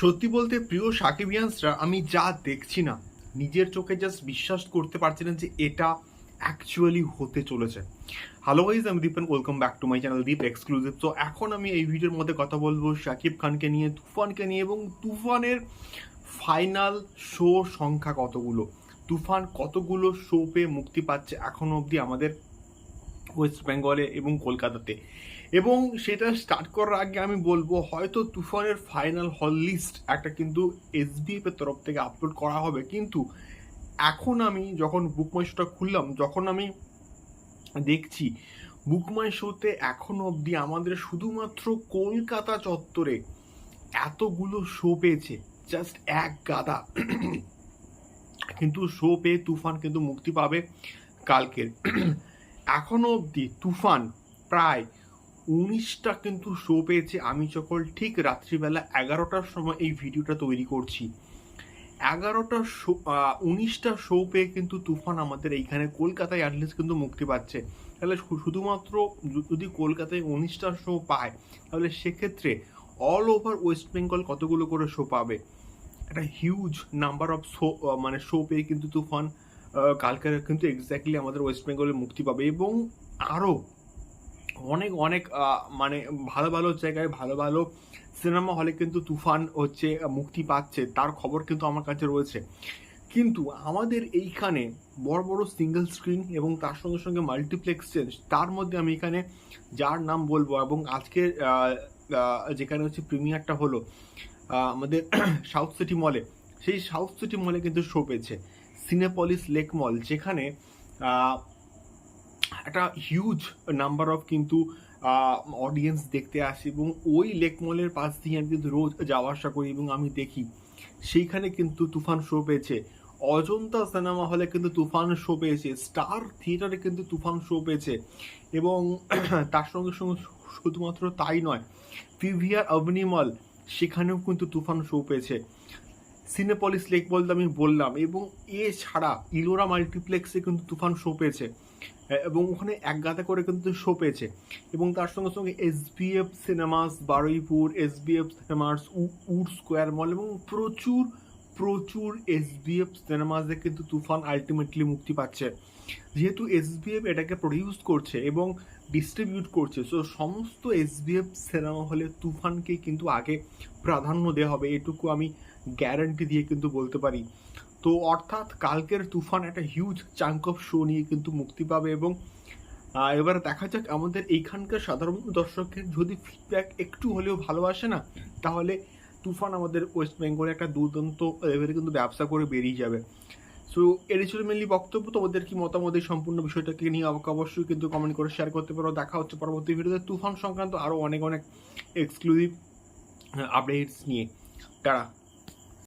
সত্যি বলতে প্রিয় সাকিবিয়ান্সরা, আমি যা দেখছি না, নিজের চোখে জাস্ট বিশ্বাস করতে পারছি না যে এটা অ্যাকচুয়ালি হতে চলেছে। হ্যালো গাইজ আমি Dipen welcome back to my channel Deep exclusive তো এখন আমি এই ভিডিওর মধ্যে কথা বলব শাকিব খানকে নিয়ে, তুফানকে নিয়ে এবং তুফানের ফাইনাল শো সংখ্যা কতগুলো? তুফান কতগুলো শো পেয়ে মুক্তি পাচ্ছে এখনও অবধি আমাদের ওয়েস্ট বেঙ্গলে এবং কলকাতাতে। এবং সেটা স্টার্ট করার আগে আমি বলব, হয়তো তুফানের ফাইনাল হল লিস্ট একটা কিন্তু এসবিএফ এর তরফ থেকে আপলোড করা হবে। কিন্তু এখন আমি যখন বুকমাই শোটা খুললাম, যখন আমি দেখছি বুকমাই শোতে এখনও অবধি আমাদের শুধুমাত্র কলকাতা চত্বরে এতগুলো শো পেয়েছে জাস্ট এক গাদা। কিন্তু শো পেয়ে তুফান কিন্তু মুক্তি পাবে কালকের। এখনও অবধি তুফান প্রায় উনিশটা কিন্তু শো পেয়েছে। আমি যখন ঠিক রাত্রিবেলা এগারোটার সময় এই ভিডিওটা তৈরি করছি। এগারোটা শো উনিশটা শো পেয়ে কিন্তু তুফান আমাদের এইখানে কলকাতায় অ্যাটলিস্ট কিন্তু মুক্তি পাচ্ছে। তাহলে শুধুমাত্র যদি কলকাতায় উনিশটা শো পায়, তাহলে সেক্ষেত্রে অল ওভার ওয়েস্ট বেঙ্গল কতগুলো করে শো পাবে? একটা হিউজ নাম্বার অফ শো মানে শো পেয়ে কিন্তু তুফান। কালকে কিন্তু এক্স্যাক্টলি আমাদের ওয়েস্ট বেঙ্গলে মুক্তি পাবে এবং আরও অনেক অনেক মানে ভালো ভালো জায়গায় ভালো ভালো সিনেমা হলে কিন্তু তুফান হচ্ছে, মুক্তি পাচ্ছে, তার খবর কিন্তু আমার কাছে রয়েছে। কিন্তু আমাদের এইখানে বড় বড় সিঙ্গেল স্ক্রিন এবং তার সঙ্গে সঙ্গে মাল্টিপ্লেক্স চেঞ্জ তার মধ্যে আমি এখানে যার নাম বলব এবং আজকে যেখানে হচ্ছে প্রিমিয়ারটা হলো আমাদের সাউথ সিটি মলে সেই সাউথ সিটি মলে কিন্তু শো পেয়েছে। সিনেপলিস লেক মল যেখানে একটা হিউজ নাম্বার অফ কিন্তু অডিয়েন্স দেখতে আসে এবং ওই লেক মলের পাশ দিয়ে আমি কিন্তু রোজ যাওয়া আসা করি এবং আমি দেখি। সেইখানে কিন্তু তুফান শো পেয়েছে। অজন্তা সিনেমা হলে কিন্তু তুফান শো পেয়েছে। স্টার থিয়েটারে কিন্তু তুফান শো পেয়েছে। এবং তার সঙ্গে সঙ্গে শুধুমাত্র তাই নয় পিভিআর অবনিমল সেখানেও কিন্তু তুফান শো পেয়েছে। সিনেপলিস লেক বলতে আমি বললাম এবং এছাড়া ইলোরা মাল্টিপ্লেক্সে কিন্তু তুফান শো পেয়েছে। এবং ওখানে এক করে কিন্তু শো পেয়েছে। এবং তার সঙ্গে সঙ্গে SBF cinemas Baruipur SBF cinemas wood square mall এবং প্রচুর প্রচুর এসবিএফ সিনেমাসে কিন্তু তুফান আলটিমেটলি মুক্তি পাচ্ছে। যেহেতু এসবিএফ এটাকে প্রডিউস করছে এবং ডিস্ট্রিবিউট করছে সো সমস্ত এসবিএফ সিনেমা হলে তুফানকে কিন্তু আগে প্রাধান্য দেওয়া হবে, এটুকু আমি গ্যারান্টি দিয়ে কিন্তু বলতে পারি। তো অর্থাৎ কালকের তুফান একটা হিউজ চাঙ্ক অফ শো নিয়ে কিন্তু মুক্তি পাবে এবং এবারে দেখা যাক আমাদের এইখানকার সাধারণ দর্শকের যদি ফিডব্যাক একটু হলেও ভালোবাসে না, তাহলে তুফান আমাদের ওয়েস্ট বেঙ্গলে একটা দুর্দান্ত লেভেলে কিন্তু ব্যবসা করে বেরিয়ে যাবে। সো এটি ছিল মেনলি বক্তব্য, তোমাদের কি মতামত এই সম্পূর্ণ বিষয়টাকে নিয়ে আমাকে অবশ্যই কিন্তু কমেন্ট করে শেয়ার করতে পারো। দেখা হচ্ছে পরবর্তী ভিডিওতে তুফান সংক্রান্ত আরও অনেক অনেক এক্সক্লুসিভ আপডেটস নিয়ে। তারা